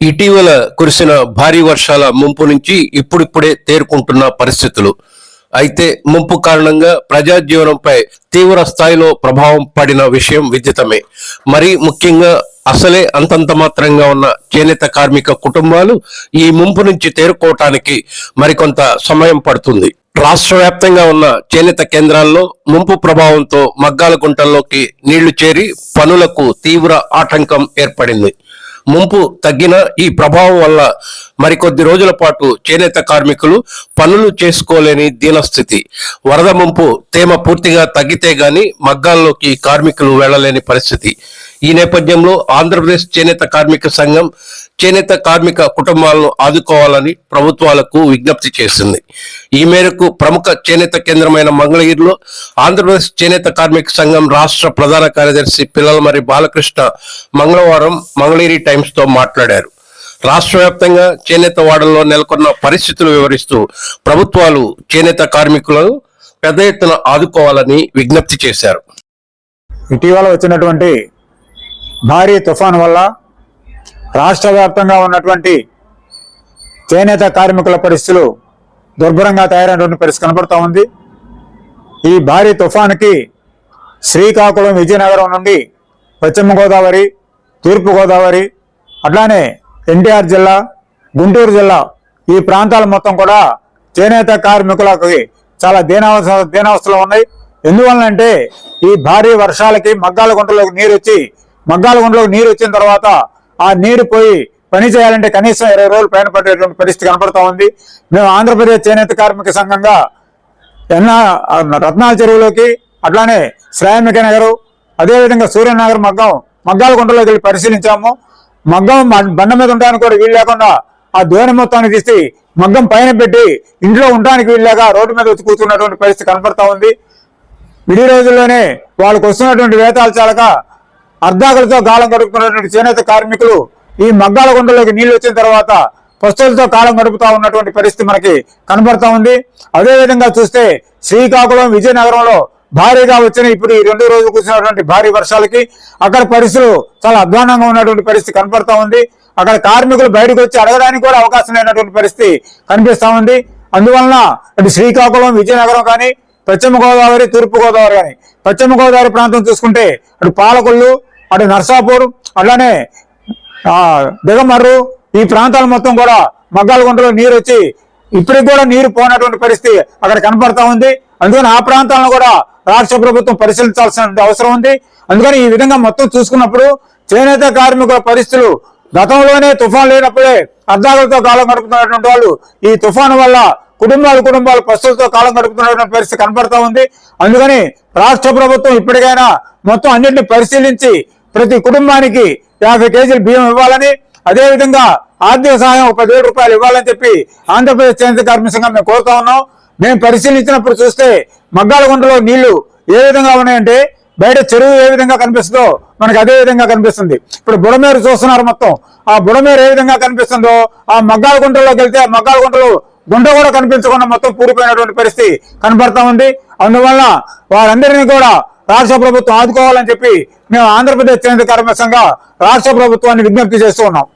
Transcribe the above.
ఇటీవల కురిసిన భారీ వర్షాల ముంపు నుంచి ఇప్పుడిప్పుడే తేరుకుంటున్న పరిస్థితులు. అయితే ముంపు కారణంగా ప్రజాజీవనంపై తీవ్ర స్థాయిలో ప్రభావం పడిన విషయం విదితమే. మరి ముఖ్యంగా అసలే అంతంత మాత్రంగా ఉన్న చేనేత కార్మిక కుటుంబాలు ఈ ముంపు నుంచి తేరుకోవటానికి మరికొంత సమయం పడుతుంది. రాష్ట్ర వ్యాప్తంగా ఉన్న చేనేత కేంద్రాల్లో ముంపు ప్రభావంతో మగ్గాల గుంటల్లోకి నీళ్ళు చేరి పనులకు తీవ్ర ఆటంకం ఏర్పడింది. ముంపు తగ్గిన ఈ ప్రభావం వల్ల మరికొద్ది రోజుల పాటు చేనేత కార్మికులు పనులు చేసుకోలేని దీనస్థితి. వరద ముంపు తేమ పూర్తిగా తగ్గితే గాని మగ్గాల్లోకి కార్మికులు వెళ్ళలేని పరిస్థితి. ఈ నేపథ్యంలో ఆంధ్రప్రదేశ్ చేనేత కార్మిక సంఘం చేనేత కార్మిక కుటుంబాలను ఆదుకోవాలని ప్రభుత్వాలకు విజ్ఞప్తి చేసింది. ఈ మేరకు ప్రముఖ చేనేత కేంద్రమైన మంగళగిరిలో ఆంధ్రప్రదేశ్ చేనేత కార్మిక సంఘం రాష్ట్ర ప్రధాన కార్యదర్శి పిల్లలమరి బాలకృష్ణ మంగళవారం మంగళగిరి టైమ్స్తో మాట్లాడారు. రాష్ట్ర వ్యాప్తంగా చేనేత వాడల్లో నెలకొన్న పరిస్థితులు వివరిస్తూ ప్రభుత్వాలు చేనేత కార్మికులను పెద్ద ఎత్తున ఆదుకోవాలని విజ్ఞప్తి చేశారు. ఇటీవల వచ్చినటువంటి భారీ తుఫాను వల్ల రాష్ట్ర వ్యాప్తంగా ఉన్నటువంటి చేనేత కార్మికుల పరిస్థితులు దుర్భరంగా తయారైనటువంటి పరిస్థితి కనబడుతూ ఉంది. ఈ భారీ తుఫానుకి శ్రీకాకుళం విజయనగరం నుండి పశ్చిమ గోదావరి తూర్పు గోదావరి అట్లానే ఎన్టీఆర్ జిల్లా గుంటూరు జిల్లా ఈ ప్రాంతాలు మొత్తం కూడా చేనేత కార్మికులకి చాలా దీనావస్థ దీనావస్థలో ఉన్నాయి. ఎందువల్లంటే ఈ భారీ వర్షాలకి మగ్గాల గుంటలోకి నీరు వచ్చి మగ్గాల నీరు వచ్చిన తర్వాత ఆ నీరు పోయి పని చేయాలంటే కనీసం ఇరవై రోజులు పైన పడేటువంటి పరిస్థితి కనపడతా ఉంది. మేము ఆంధ్రప్రదేశ్ చేనేత కార్మిక సంఘంగా ఎన్న రత్నాల చెరువులోకి అట్లానే శ్రామిక నగరు అదేవిధంగా సూర్యనగర్ మగ్గం మగ్గాల గుంటలోకి వెళ్ళి పరిశీలించాము. మగ్గం బండ మీద ఉండడానికి కూడా వీలు లేకుండా ఆ దోణి మొత్తాన్ని తీసి మగ్గం పైన పెట్టి ఇంట్లో ఉండడానికి వీల్లేక రోడ్డు మీద వచ్చి కూర్చున్నటువంటి పరిస్థితి కనపడతా ఉంది. విడి రోజుల్లోనే వాళ్ళకు వస్తున్నటువంటి వేతాలు చాలక అర్ధాకలతో గాలం గడుపుతున్నటువంటి చేనేత కార్మికులు ఈ మగ్గాల గుండెలోకి నీళ్ళు వచ్చిన తర్వాత పస్తులతో కాలం గడుపుతా ఉన్నటువంటి పరిస్థితి మనకి కనబడతా ఉంది. అదే విధంగా చూస్తే శ్రీకాకుళం విజయనగరంలో భారీగా వచ్చిన ఇప్పుడు ఈ రెండు రోజులు కూర్చున్నటువంటి భారీ వర్షాలకి అక్కడ పరిస్థితులు చాలా అధ్వానంగా ఉన్నటువంటి పరిస్థితి కనపడతా ఉంది. అక్కడ కార్మికులు బయటకు వచ్చి అడగడానికి కూడా అవకాశం లేనటువంటి పరిస్థితి కనిపిస్తా ఉంది. అందువలన అటు శ్రీకాకుళం విజయనగరం కానీ పశ్చిమ గోదావరి తూర్పు గోదావరి కానీ పశ్చిమ గోదావరి ప్రాంతం చూసుకుంటే అటు పాలకొల్లు అటు నర్సాపూర్ అట్లానే దిగమర్రు ఈ ప్రాంతాలు మొత్తం కూడా మగ్గాలగుండలో నీరు వచ్చి ఇప్పటికి కూడా నీరు పోనటువంటి పరిస్థితి అక్కడ కనపడతా ఉంది. అందుకని ఆ ప్రాంతాలను కూడా రాష్ట్ర ప్రభుత్వం పరిశీలించాల్సిన అవసరం ఉంది. అందుకని ఈ విధంగా మొత్తం చూసుకున్నప్పుడు చేనేత కార్మికుల పరిస్థితులు గతంలోనే తుఫాన్ లేనప్పుడే అర్ధాకులతో కాలం గడుపుతున్నటువంటి వాళ్ళు ఈ తుఫాను వల్ల కుటుంబాలు కుటుంబాలు పస్తులతో కాలం గడుపుతున్నటువంటి పరిస్థితి కనపడతా ఉంది. అందుకని రాష్ట్ర ప్రభుత్వం ఇప్పటికైనా మొత్తం అన్నింటిని పరిశీలించి ప్రతి కుటుంబానికి యాభై కేజీలు బియ్యం ఇవ్వాలని అదేవిధంగా ఆర్థిక సహాయం ఒక పదివేల రూపాయలు ఇవ్వాలని చెప్పి ఆంధ్రప్రదేశ్ చేనేత కార్మిక సంఘం మేము కోరుతా ఉన్నాం. మేము పరిశీలించినప్పుడు చూస్తే మగ్గాలగుంటలో నీళ్ళు ఏ విధంగా ఉన్నాయంటే బయట చెరువు ఏ విధంగా కనిపిస్తుందో మనకు అదే విధంగా కనిపిస్తుంది. ఇప్పుడు బుడమేరు చూస్తున్నారు మొత్తం. ఆ బుడమేరు ఏ విధంగా కనిపిస్తుందో ఆ మగ్గాల గుంటలోకి వెళ్తే ఆ మగ్గాల గుంటలు గుండె కూడా కనిపించకుండా మొత్తం కూలిపోయినటువంటి పరిస్థితి కనబడతా ఉంది. అందువల్ల వారందరినీ కూడా రాష్ట్ర ప్రభుత్వం ఆదుకోవాలని చెప్పి మేము ఆంధ్రప్రదేశ్ కేంద్ర కార్మిక సంఘ రాష్ట్ర ప్రభుత్వాన్ని విజ్ఞప్తి చేస్తూ ఉన్నాం.